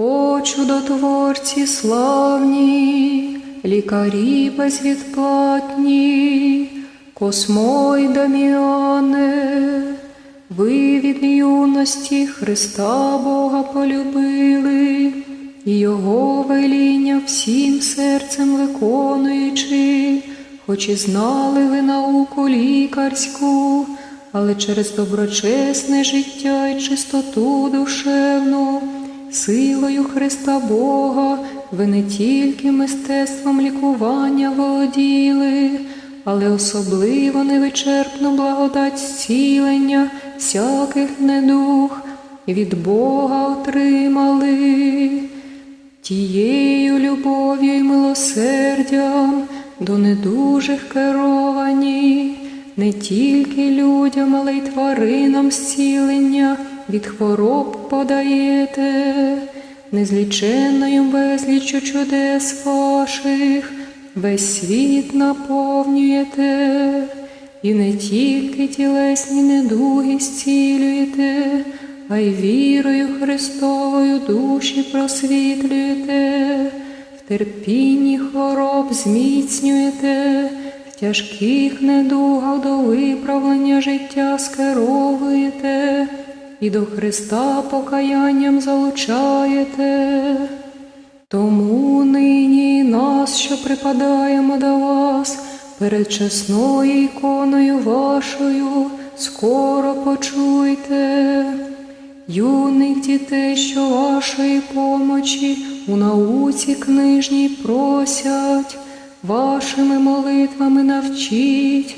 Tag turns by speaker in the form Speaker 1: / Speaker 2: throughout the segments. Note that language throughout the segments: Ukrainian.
Speaker 1: О чудотворці славні, лікарі безвідплатні, Космо й Даміане, ви від юності Христа Бога полюбили, і Його веління всім серцем виконуючи, хоч і знали ви науку лікарську, але через доброчесне життя і чистоту душевну, силою Христа Бога, ви не тільки мистецтвом лікування володіли, але особливо невичерпну благодать зцілення всяких недух від Бога отримали. Тією любов'ю й милосердям до недужих керовані, не тільки людям, але й тваринам зцілення від хвороб подаєте, незліченною безліччю чудес ваших, весь світ наповнюєте, і не тільки тілесні недуги зцілюєте, а й вірою Христовою душі просвітлюєте, в терпінні хвороб зміцнюєте, тяжких недугах до виправлення життя скеровуєте, і до Христа покаянням залучаєте. Тому нині нас, що припадаємо до вас, перед чесною іконою вашою, скоро почуйте. Юних дітей, що вашої помочі у науці книжній просять, вашими молитвами навчіть,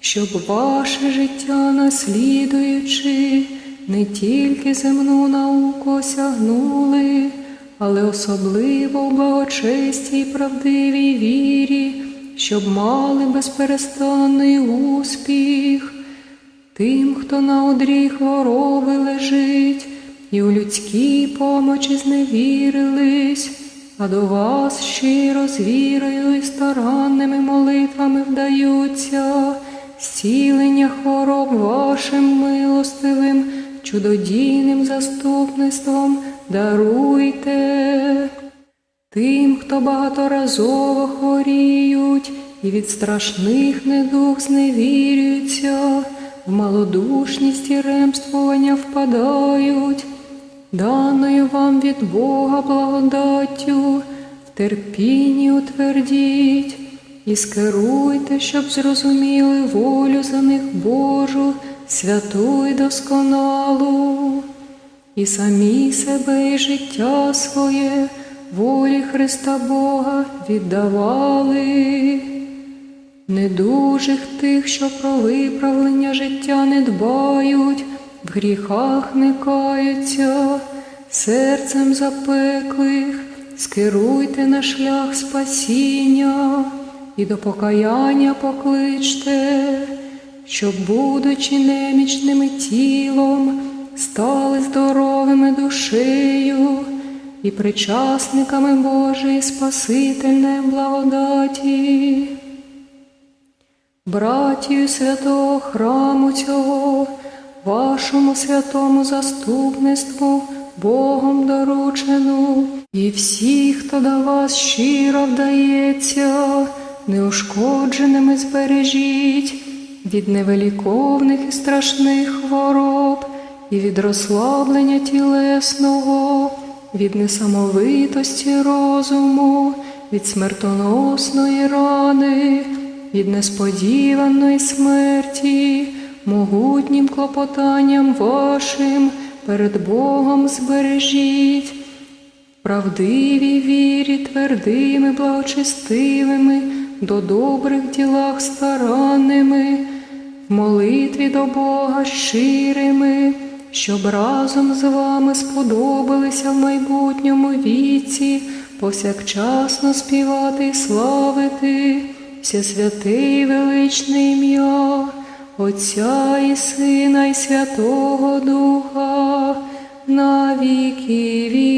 Speaker 1: щоб ваше життя наслідуючи, не тільки земну науку осягнули, але особливо в благочесті й правдивій вірі, щоб мали безперестанний успіх. Тим, хто на одрі хвороби лежить, і у людській помочі зневірились, а до вас щиро з вірою і старанними молитвами вдаються, зцілення хвороб вашим милостивим, чудодійним заступництвом даруйте. Тим, хто багаторазово хворіють і від страшних недуг зневірюються, в малодушність і ремствування впадають, даною вам від Бога благодаттю, в терпінні утвердіть і скеруйте, щоб зрозуміли волю за них Божу, святу й досконалу, і самі себе і життя своє волі Христа Бога віддавали. Недужих тих, що про виправлення життя не дбають, в гріхах не каються, серцем запеклих, скеруйте на шлях спасіння і до покаяння покличте, щоб, будучи немічними тілом, стали здоровими душею і причасниками Божої Спасительної благодаті. Братію святого храму цього, вашому святому заступництву, Богом доручену, і всі, хто до вас щиро вдається, неушкодженими збережіть від невеликовних і страшних хвороб, і від розслаблення тілесного, від несамовитості розуму, від смертоносної рани від несподіваної смерті, могутнім клопотанням вашим перед Богом збережіть, правдивій вірі, твердими, благочестивими, до добрих ділах старанними, в молитві до Бога щирими, щоб разом з вами сподобалися в майбутньому віці, повсякчасно співати і славити все святе і величне ім'я Отця і Сина, і Святого Духа на віки віки.